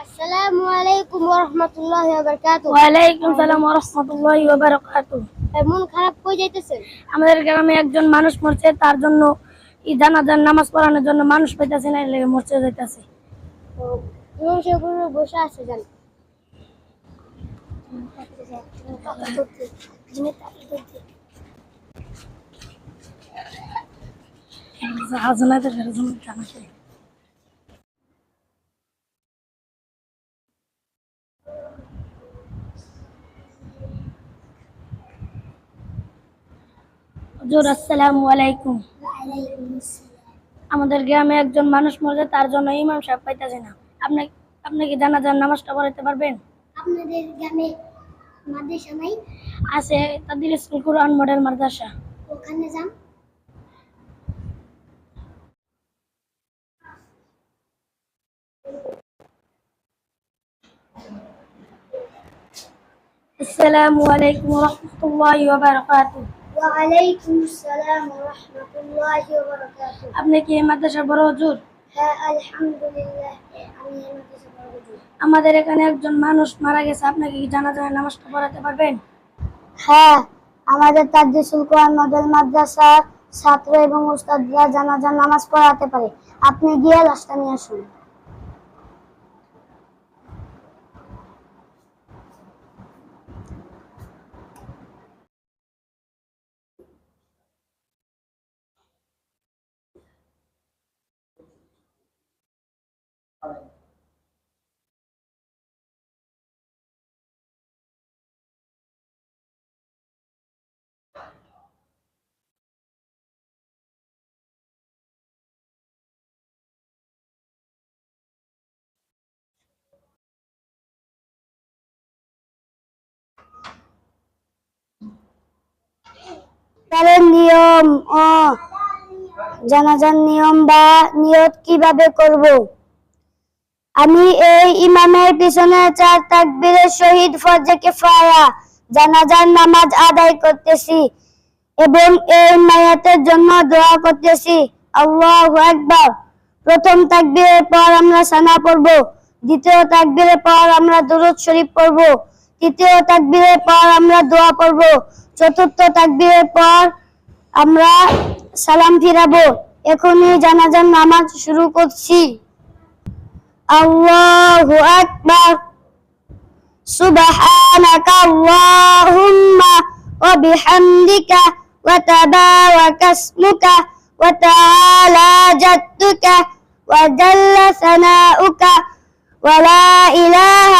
আসসালামু আলাইকুম ওয়া রাহমাতুল্লাহি ওয়া বারাকাতুহু ওয়ালাইকুম সালাম রহমতুল্লাহি বারাকাতু মন খারাপ কই যাইতেছেন আমাদের গ্রামে একজন মানুষ মরছে তার জন্য জানাজার নামাজ পড়ানোর জন্য মানুষ পাইতেছে না এর লেগে মরছে যাইতেছে। ইমাম সাহেব বসে আছে জান। হাজনাতের জন্য জানাতে হুজুর আসসালামু আলাইকুম। আমাদের গ্রামে একজন মানুষ মরছে তার জন্য ইমাম সাহেব পাইতেছে না। আপনি আপনি কি জানাজার নামাজটা পড়াতে পারবেন? আপনাদের গ্রামে মাদ্রাসা নাই? আছে তাদের স্কুল কোরআন মডেল মাদ্রাসা। ওখানে যান। আসসালামু আলাইকুম রহমতুল্লাহি ওয়া বারাকাতুহু। ওয়ালাইকুম আসসালাম ওয়া রাহমাতুল্লাহি ওয়া বারাকাতুহু আপনি কি এই মাদ্রাসার বড় হুজুর? হ্যাঁ আলহামদুলিল্লাহ আমি এই মাদ্রাসা পড়াচ্ছি আমাদের এখানে একজন মানুষ মারা গেছে আপনাকে কি জানাজার নামাজটা পড়াতে পারবেন? হ্যাঁ আমাদের তাদ্দিসুল কোরআন মডেল মাদ্রাসার ছাত্র এবং উস্তাদরা জানাজার নামাজ পড়াতে পারে। আপনি গিয়ে লাশটা নিয়ে আসুন। তাদের নিয়ম ও জানাজার নিয়ম বা নিয়ত কীভাবে করব? আমি এই ইমামের পিছনে চার তাকবীরের শহীদ ফরজে কিফায়া জানাজার নামাজ আদায় করতেছি এবং এই মায়াতের জন্য দোয়া করতেছি। আল্লাহু আকবার। প্রথম তাকবীরের পর আমরা সানা পড়ব, দ্বিতীয় তাকবীরের পর আমরা দুরূদ শরীফ পড়ব। তৃতীয় তাকবীরের পর আমরা দোয়া করব। চতুর্থ তাকবীরের পর আমরা সালাম ফিরাবো। এখনই জানাজার নামাজ শুরু করছি। আল্লাহু আকবার। সুবহানাকা আল্লাহুম্মা ওয়া বিহামদিকা ওয়া তাবারাকা ইসমুকা ওয়া তাআলা জাদ্দুকা ওয়া জাল্লা সানাউকা ওয়া লা ইলাহা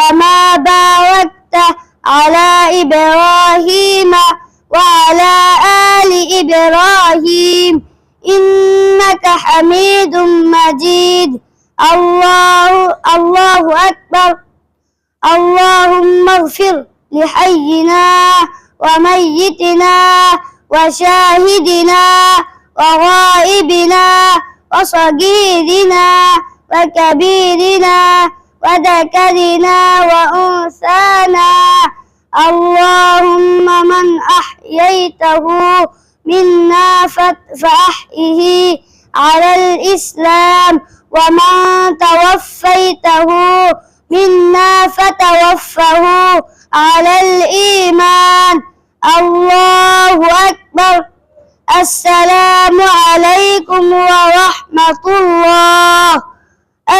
كما باركت على إبراهيم وعلى آل إبراهيم إنك حميد مجيد. الله الله أكبر. اللهم اغفر لحينا وميتنا وشاهدنا وغائبنا وصغيرنا وكبيرنا وذكرنا وأنثانا. اللهم من أحييته منا فأحيه على الإسلام ومن توفيته منا فتوفه على الإيمان. الله أكبر. السلام عليكم ورحمة الله.